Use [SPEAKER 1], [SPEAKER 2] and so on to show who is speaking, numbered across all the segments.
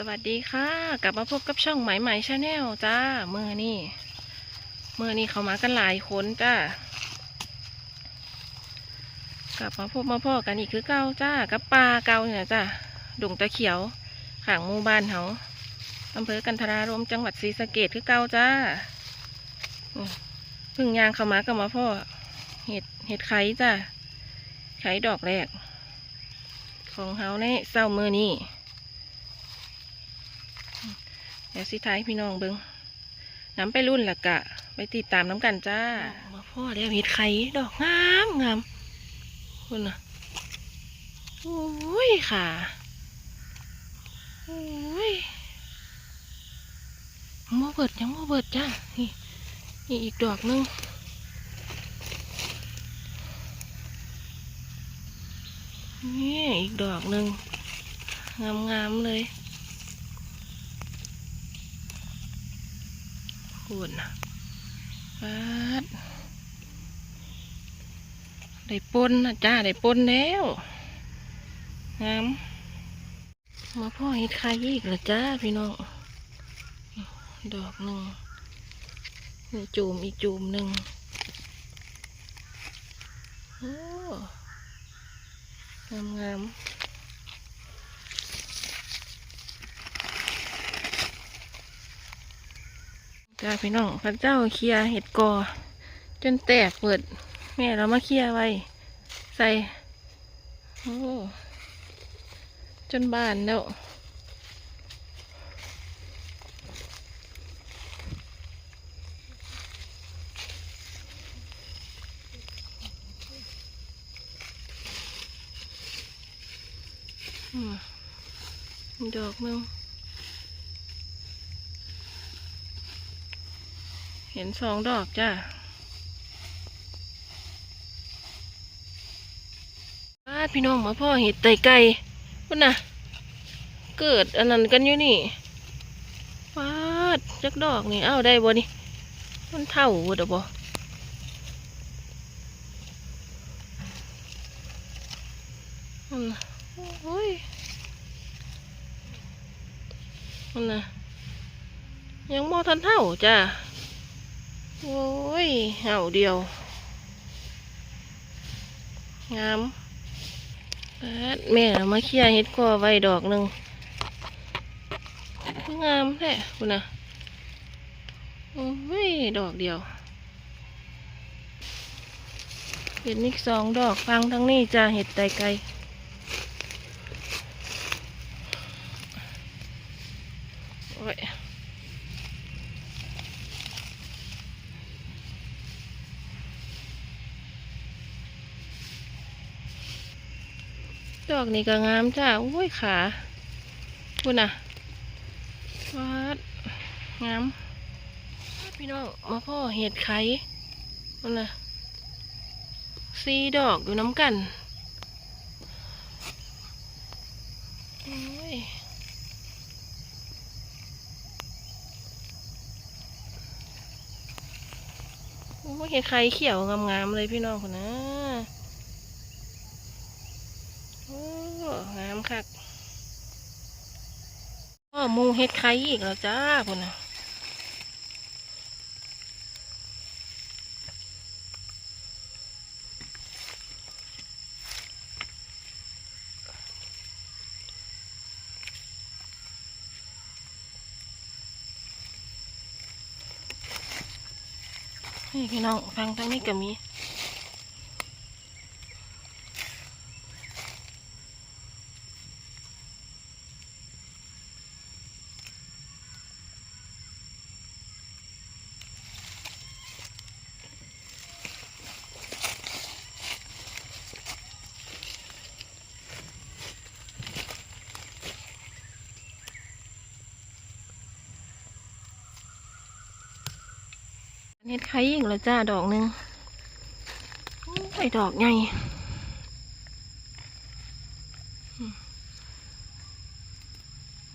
[SPEAKER 1] สวัสดีค่ะ กลับมาพบกับช่องไหมไหม่ชาแนลจ้าเมื่อนี่เมื่อนี่เขามากันหลายคนจ้ากลับมาพบมาพ่อกันอีกคือเก้าจ้ากับปลาเก้าเนี่ยจ้าดงตะเขียวขางหมู่บ้านเขาอำเภอกันทรารมจังหวัดศรีสะเกดคือเก้าจ้าพึ่งยางเขามากับมาพ่อเห็ดเห็ดไข่จ้าไข่ดอกแรก ของเฮาในเศร้ามือนี่ เดี๋ยวสิท้ายพี่น้องเบิงน้ำไปรุ่นละกะ ไปติดตามน้ำกันจ้ามาพ่อเดี๋ยวเห็ดไข่ดอกงามงามคุณน่ะโอ้ยค่ะโอ้ยยังเบิดยังบ่เบิดจ้านี่นี่อีกดอกหนึงนี่อีกดอกหนึ่งงามๆเลย พูดนะปัดได้ปนนะจ้าได้ปนแล้วงามมาพ่อเห็ดไข่อีกเหรอจ้าพี่น้อง ดอกหนึ่งนี่จูมอีกจูมหนึ่งโอ้งามงาม จ้าพี่น้องพระเจ้าเคลียเห็ดกอ จนแตกเปิด แม่เรามาเคลียไว้ ใส่โอ้จนบานแล้วดอกหนึง เห็นสองดอกจ้าปาดพี่น้องมาพ่อเห็ดไตไก่พุ่นนะเกิดอันนั้นกันอยู่นี่ปาดจักดอกนี่ เอ้าได้บ่นี่ มันเท่าบ่เด้อบ่นั่นโอ้ยนั่นนะยังบ่ทันเท่าจ้า โอ้ยเห่าเดียว งามแม่เอามาเคลียร์เฮ็ดกอไว้ดอกหนึ่งงามแท้คุณนะโอ้ย ดอกเดียวเห็ดนิกสองดอกฟังทั้งนี้จ้าเห็ดไตไก่ อกนี้ก็งามจ้าโอ้ยขาคุณนะวัดงามพี่น้องมาพ่อเห็ดไข่คุณนะสีดอกอยู่น้ำกันโอ้ยโอ้ยเห็ดไข่เขียวงามๆเลยพี่น้องคนนะ โอ้งามคักพ่อมูเฮ็ดไข่อีกแล้วจ้าพุ่นน่ะนี่พี่น้องฟังทางนี้ก็มี เน็ดไข่อีกแล้วจ้าดอกหนึ่งไอ้ดอกใหญ่อืม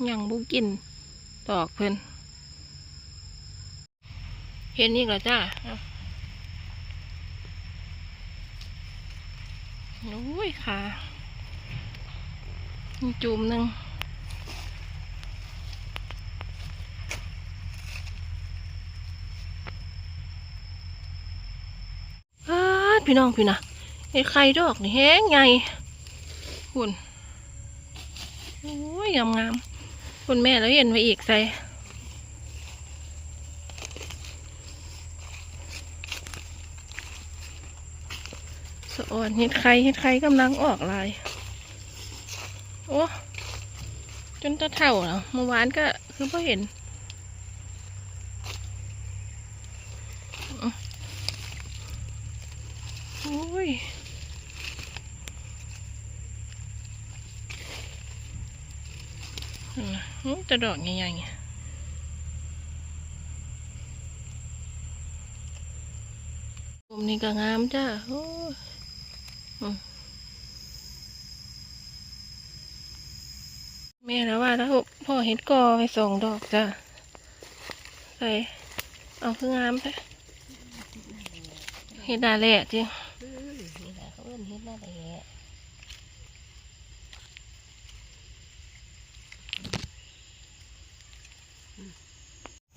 [SPEAKER 1] ยังบุกินดอกเพิ่นเห็นอีกแล้วจ้าอาโอ้ยขามีจุ่มหนึ่ง พี่น้องพี่นะเห็ดไข่ดอกนี่แห้งใหญ่หุ่นโอ้ยงามงามๆคุณแม่แล้วเห็นไว้อีกใส่สะออนเห็ดไข่เห็ดไข่กำลังออกลาย โอ้จนตะเท่าแล้วเมื่อวานก็คือพอเห็น อ้ยอืมจะดอกใหญ่ๆผมนี่ก็งามจ้าโอ้แม่แล้วว่าแล้วพ่อเห็ดกอไปส่งดอกจ้าใส่เอาคืองามไปเห็ดดาแหละจริง
[SPEAKER 2] อืมนี่แหละเขาเอิ้นเฮ็ดนั่นแหละ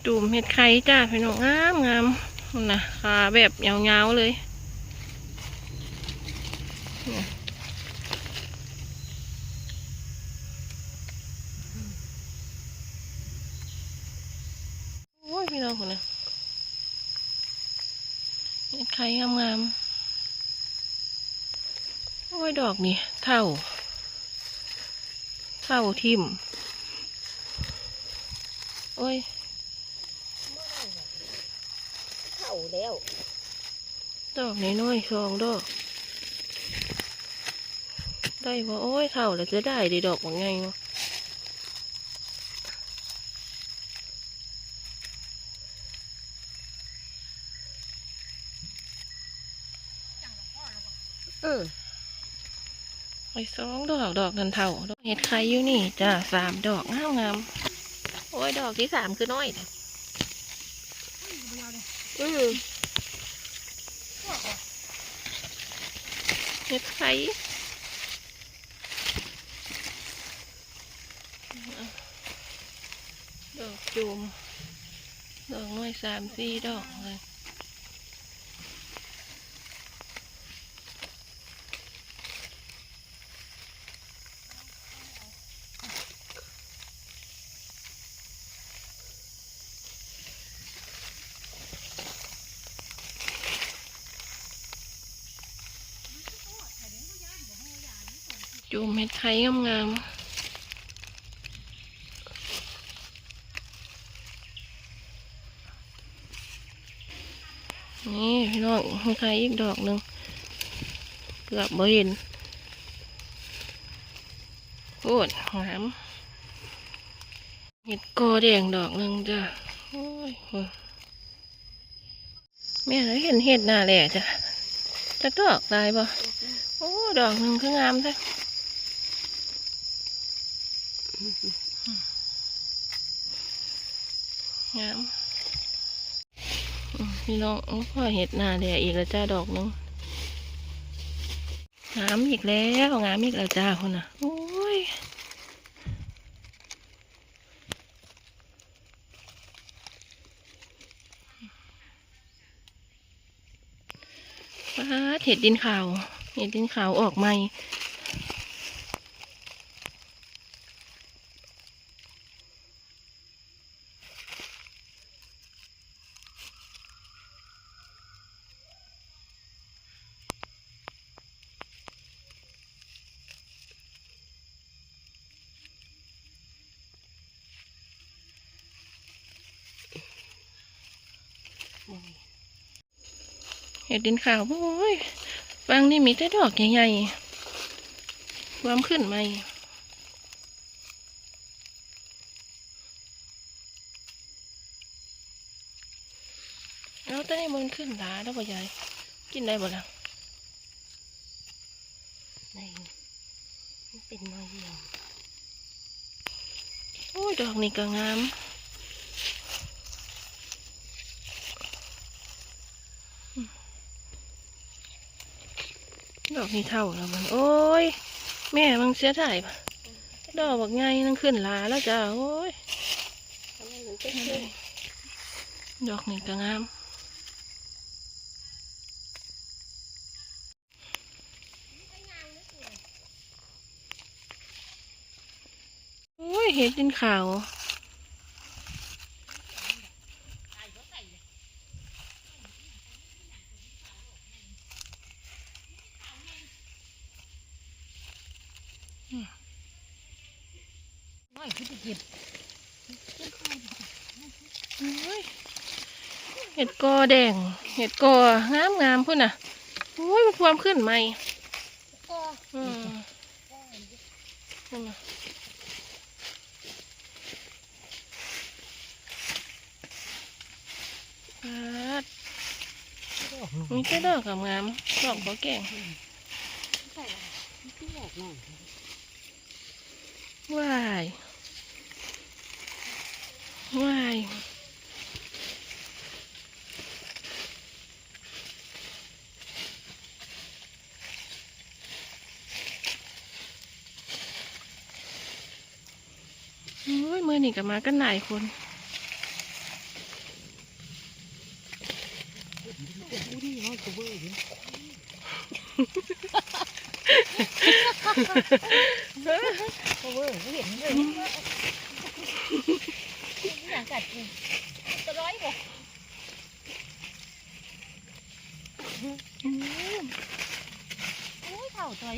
[SPEAKER 1] จูม เห็ดไข่จ้าพี่น้องงามงามน่ะขาแบบยาวๆเลยเนี่ยโอ้ยพี่น้องคนนะเห็ดไข่งามๆโอ้ยดอกนี่เท่าเท่าทิมโอ้ย
[SPEAKER 2] เข้าแล้ว
[SPEAKER 1] ดอกน้อยๆสองดอก ได้ว่าโอ้ยเท่าแล้วจะได้ดีดอกว่าไงเนาะ
[SPEAKER 2] เออ
[SPEAKER 1] ไปสองดอกดอกนันเท่าดอกเห็ดไข่อยู่นี่จ้าสามดอกงามงามๆโอ้ยดอกที่สามคือน้อยนะ อือเห็ดไข่ดอกจูม ดอกน้อยสามสี่ดอกเลย จูมเม็ดไข่งามๆนี่พี่น้องเห็ดไข่อีกดอกหนึ่งเกือบบ่เห็นโอ้ดงามเห็ดกอแดงดอกหนึ่งจ้ะโอ้ยโอ้ยแม่แล้วเห็นเห็ดหน้าแหล่จ้ะจะดอกลายบ่โอ้ดอกหนึ่งคืองามแท้ งามพี่น้องอพ่อเห็ดหนาแดงอีกแล้วจ้าดอกนึงงามอีกแล้วงามอีกแล้วจ้าคนน่ะโอ้ยป้าเห็ดดินขาว เห็ดดินขาวออกใหม่ ห็ดดินขาวโอ้ยบางนี่มีแต่ดอกใหญ่ๆวมขึ้นไหมเอาแต่นี่มันขึ้นหลาแล้วบ่ยายกินได้บ่ล่ะ
[SPEAKER 2] ในมันเป็นน้อยเดียว
[SPEAKER 1] โอ้ยดอกนี่ก็งาม ดอกนี่เท่าแล้วมัน โอ้ย แม่มันเสียถ่ายปะดอกบอกไงนั่งขึ้นลาแล้วจ้าโอ้ยดอกนี่ก็งามโอ้ยเห็ดดินขาว
[SPEAKER 2] น้อยคือจะเก็บ
[SPEAKER 1] เห็ดกอแดง เห็ดกองามงามพุ่นน่ะโอ้ยมันความขึ้นใหม่
[SPEAKER 2] ก็
[SPEAKER 1] อืมพุ่นน่ะปาดมีแต่ดอกงามงามๆดอกบ่แก่ง
[SPEAKER 2] ใส่ที่ออกหน่อย
[SPEAKER 1] ว้ายว้ายโอ้ยมือนี่กับมากันหลายคน
[SPEAKER 2] ดูดิน้อยกว่า เบอร์ดิกว่าเบอร์เห็นเลยอย่างกัดกูจะร้อยบ่โอ้ยเท่าตัว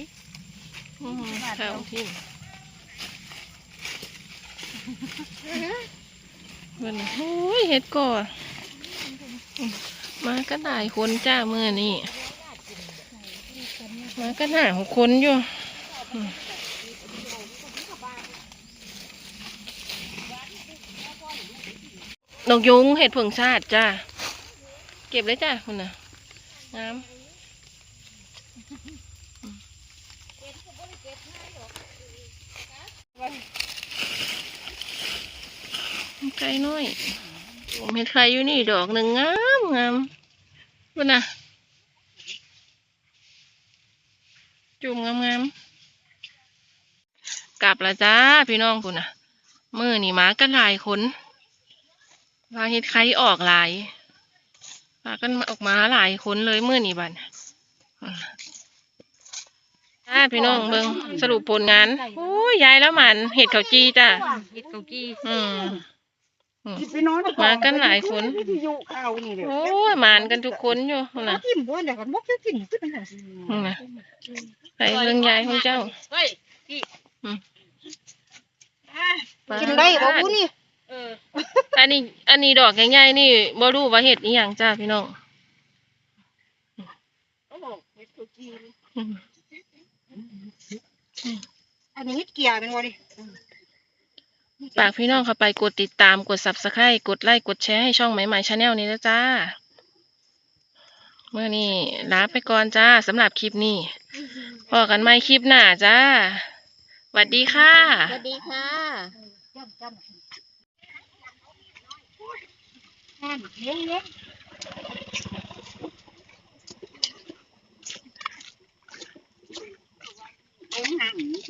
[SPEAKER 1] อืมเท่าที่เพิ่นน่ะโอ้ยเฮ็ดก่ออืมมากันหลายคนจ้ามือนี่มากันหาหกคนอยู่ ดอกยุงเห็ดผงชาติจ้าเก็บเลยจ้าคุณน่ะงามไก่น้อยผมเห็นใครอยู่นี่ดอกหนึ่งงามงามพุ่นน่ะจุ่มงามงามกลับละจ้าพี่น้องพุ่นน่ะมือนี่หมากันหลายคน พาเห็ดไข่ออกหลายพากันมาออกมาหลายคนเลยมือนี่บัดอ่าจ้าพี่น้องเบิงสรุปผลงานโอ้ยยายแล้วหมันเห็ดเขาวจีจ้า
[SPEAKER 2] เห็ดเกากี้
[SPEAKER 1] อืม
[SPEAKER 3] ไปนอน
[SPEAKER 1] มากันหลายคน
[SPEAKER 3] วิทยุข่าวนี่เด้อ
[SPEAKER 1] โอ้ยหมานกันทุกคนอยู่นั่น
[SPEAKER 3] มา
[SPEAKER 1] นะ
[SPEAKER 3] ทิ่มบ่เดี๋ยวกันบ่จะกินคือจังได๋
[SPEAKER 1] นั่นนะใส่เรื่องยายของเจ้า
[SPEAKER 2] เฮ้ย
[SPEAKER 3] กินได้บ่ผู้นี่
[SPEAKER 2] เออ
[SPEAKER 1] อันนี้ อันนี้ดอกใหญ่ๆนี่บ่รู้ว่าเห็ดอีหยังจ้าพี่น้อง
[SPEAKER 3] โอ้โหเฮ็ดตัวจีน
[SPEAKER 1] อืม
[SPEAKER 3] อันนี้เฮ็ดเกียร์เป็นบ่ดิ
[SPEAKER 1] ฝากพี่น้องเข้าไปกดติดตามกด subscribe กดไลค์กดแชร์ให้ช่องใหม่ใหม่ชาแนลนี้นะจ้า เมื่อนี้ลาไปก่อนจ้าสำหรับคลิปนี้พอกันใหม่คลิปหน้าจ้าสวัสดีค่ะ
[SPEAKER 2] สวัสดีค่ะ
[SPEAKER 3] จ้ำจ้ำ นั่นเลี้ยงเลี้ยงเอาหางใ